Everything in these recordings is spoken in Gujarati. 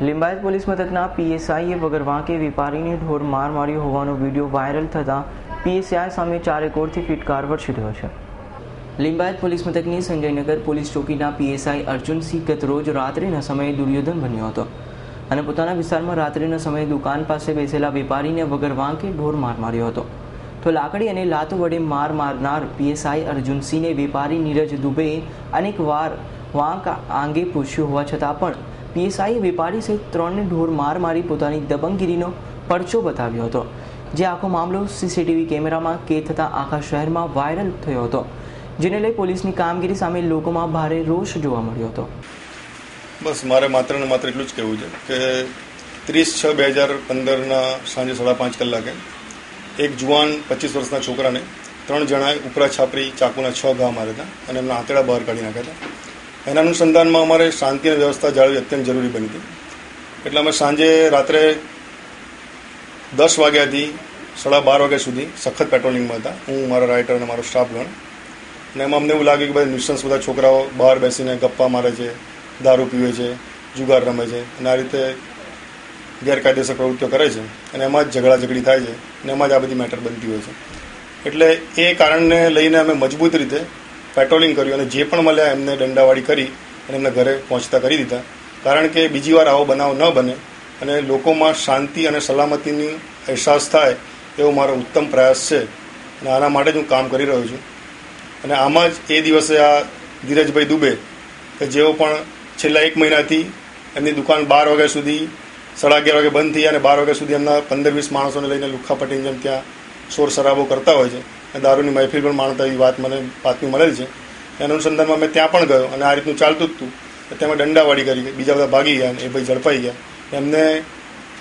લિંબાયત પોલીસ મથકના પીએસઆઈએ વગર વાંકે વેપારીને ઢોર માર માર્યો હોવાનો વીડિયો વાયરલ થતાં પીએસઆઈ સામે ચારે કોરથી ફિટકાર વર્ષી રહ્યો છે. લિંબાયત પોલીસ મથકની સંજયનગર પોલીસ ચોકીના પીએસઆઈ અર્જુનસિંહ ગત રોજ રાત્રિના સમયે દુર્યોધન બન્યો હતો અને પોતાના વિસ્તારમાં રાત્રિના સમયે દુકાન પાસે બેસેલા વેપારીને વગર વાંકે ઢોર માર માર્યો હતો. તો લાકડી અને લાતો વડે માર મારનાર પીએસઆઈ અર્જુનસિંહને વેપારી નીરજ દુબેએ અનેક વાર વાંક આંગે પૂછ્યું હોવા છતાં પણ પીએસઆઈએ વેપારી સહિત ત્રણને ઢોર માર મારી પોતાની દબંગગીરીનો પરચો બતાવ્યો હતો, જે આખો મામલો સીસીટીવી કેમેરામાં કેદ થતાં આખા શહેરમાં વાયરલ થયો હતો, જેને લઈ પોલીસની કામગીરી સામે લોકોમાં ભારે રોષ જોવા મળ્યો હતો. બસ, મારે માત્ર ને માત્ર એટલું જ કહેવું છે કે ત્રીસ છ બે હજાર પંદરના સાંજે સાડા પાંચ કલાકે એક જુવાન પચીસ વર્ષના છોકરાને ત્રણ જણાએ ઉપરા છાપરી ચાકુના છ ઘા માર્યા હતા અને એમના આંતરડા બહાર કાઢી નાખ્યા હતા. એના અનુસંધાનમાં અમારે શાંતિ અને વ્યવસ્થા જાળવી અત્યંત જરૂરી બની હતી. એટલે અમે સાંજે રાત્રે દસ વાગ્યાથી સાડા બાર વાગ્યા સુધી સખત પેટ્રોલિંગમાં હતા. હું, મારા રાઇટર અને મારો સ્ટાફ ગણ. અને એમાં અમને એવું લાગ્યું કે બધા ન્યુસન્સ બધા છોકરાઓ બહાર બેસીને ગપ્પા મારે છે, દારૂ પીવે છે, જુગાર રમે છે અને આ રીતે ગેરકાયદેસર પ્રવૃત્તિઓ કરે છે અને એમાં જ ઝઘડા ઝઘડી થાય છે અને એમાં જ આ બધી મેટર બનતી હોય છે. એટલે એ કારણને લઈને અમે મજબૂત રીતે પેટ્રોલિંગ કર્યું અને જે પણ મળ્યા એમને દંડાવાળી કરી અને એમને ઘરે પહોંચતા કરી દીધા. કારણ કે બીજી વાર આવો બનાવ ન બને અને લોકોમાં શાંતિ અને સલામતીની અહેસાસ થાય એવો મારો ઉત્તમ પ્રયાસ છે અને આના માટે જ હું કામ કરી રહ્યો છું. અને આમાં જ એ દિવસે આ ધીરજભાઈ દુબે કે જેઓ પણ છેલ્લા એક મહિનાથી એમની દુકાન બાર વાગ્યા સુધી સાડા અગિયાર વાગે બંધ થઈ અને બાર વાગ્યા સુધી એમના પંદર વીસ માણસોને લઈને લુખ્ખા જેમ ત્યાં શોર શરાબો કરતા હોય છે. અને દારૂની મહેફિલ પણ માણતા એવી વાત મને બાતમી મળેલી છે. એના અનુસંધાનમાં મેં ત્યાં પણ ગયો અને આ રીતનું ચાલતું જ હતું. તેમાં દંડાવાળી કરી બીજા બધા ભાગી ગયા એ ભાઈ ઝડપાઈ ગયા. એમને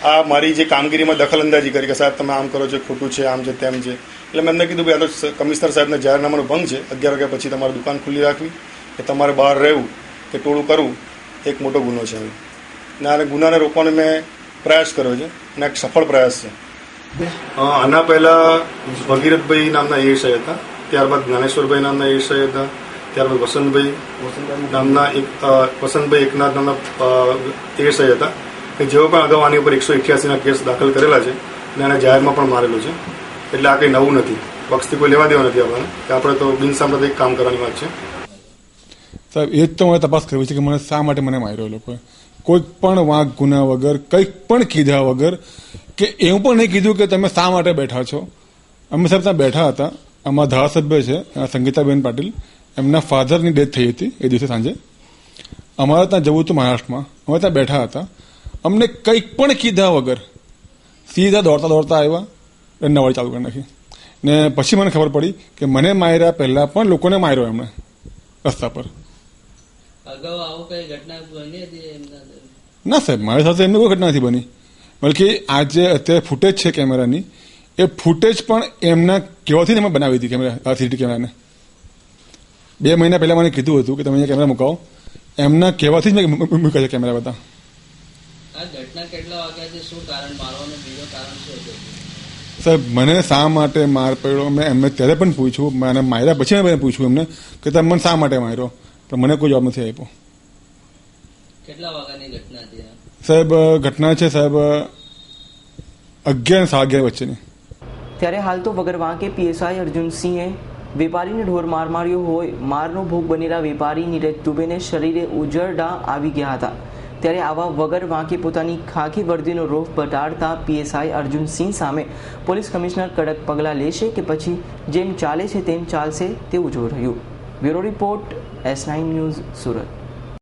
આ મારી જે કામગીરીમાં દખલ અંદાજી કરી કે સાહેબ તમે આમ કરો છો, ખોટું છે, આમ છે, તેમ છે. એટલે મેં એમને કીધું, ભાઈ, આ તો કમિશનર સાહેબના જાહેરનામાનો ભંગ છે. અગિયાર વાગ્યા પછી તમારે દુકાન ખુલ્લી રાખવી, કે તમારે બહાર રહેવું, કે ટોળું કરવું. એક મોટો ગુનો છે હવે અને આને ગુનાને રોકવાનો મેં પ્રયાસ કર્યો છે. અને એક સફળ પ્રયાસ છે. આના પહેલાં ભગીરથભાઈ નામના એએસઆઈ હતા. ત્યારબાદ જ્ઞાનેશ્વરભાઈ નામના એએસઆઈ હતા. ત્યારબાદ વસંતભાઈ નામના એક વસંતભાઈ એકનાથ નામના એએસઆઈ હતા. કે જેઓ પણ અગાઉ આની ઉપર એકસો અઠ્યાસીના કેસ દાખલ કરેલા છે અને એને જાહેરમાં પણ મારેલું છે. એટલે આ કંઈ નવું નથી. પક્ષથી કોઈ લેવા દેવા નથી આપણને. કે આપણે તો બિનસાંપ્રદાયિક કામ કરવાની વાત છે. સાહેબ એ જ તો મને તપાસ કરવી છે કે મને શા માટે મને માર્યો એ લોકોએ? કોઈ પણ વાંક ગુના વગર કંઈક પણ કીધા વગર કે એવું પણ નહીં કીધું કે તમે શા માટે બેઠા છો? અમે સાહેબ ત્યાં બેઠા હતા. અમારા ધારાસભ્ય છે સંગીતાબેન પાટીલ. એમના ફાધરની ડેથ થઈ હતી એ દિવસે સાંજે. અમારે ત્યાં જવું હતું મહારાષ્ટ્રમાં. અમે ત્યાં બેઠા હતા. અમને કંઈક પણ કીધા વગર સીધા દોડતા દોડતા આવ્યા દંડાવાળી ચાલુ કરી નાખી. ને પછી મને ખબર પડી કે મને માર્યા પહેલાં પણ લોકોને માર્યો એમણે રસ્તા પર. ના સાહેબ મારી સાથે એમની કોઈ ઘટના નથી બની. બલકે આ જે અત્યારે ફૂટેજ છે કેમેરાની. એ ફૂટેજ પણ એમના કહેવાથી અમે બનાવી હતી કેમેરા સીસીટીવી કેમેરાને. બે મહિના પહેલાં મને કીધું હતું કે તમે અહીંયા કેમેરા મુકાવો. એમના કહેવાથી જ મેં મૂક્યા છે કેમેરા બધા. સાહેબ મને શા માટે માર પડ્યો? મેં એમને ત્યારે પણ પૂછ્યું. મને માર્યા પછી મેં પૂછ્યું એમને કે તમે મને શા માટે માર્યો? પણ મને કોઈ જવાબ નથી આપ્યો. કેટલા વાગ્યાની ઘટના હતી? સાહેબ, ઘટના છે સાહેબ, અગિયાર સાડા અગિયાર વચ્ચેની. ત્યારે હાલ તો વગર વાંકે પીએસઆઈ અર્જુનસિંહે વેપારીને ઢોર માર માર્યો હોય, મારનો ભોગ બનેલા વેપારી નીરજ દુબેને શરીરે ઉજરડા આવી ગયા હતા. ત્યારે આવા વગર વાંકે પોતાની ખાખી વર્દીનો રોફ બટાડતા પીએસઆઈ અર્જુનસિંહ સામે પોલીસ કમિશનર કડક પગલાં લેશે કે પછી જેમ ચાલે છે તેમ ચાલશે તેવું જોઈ રહ્યું. Bureau report, S nine news Surat.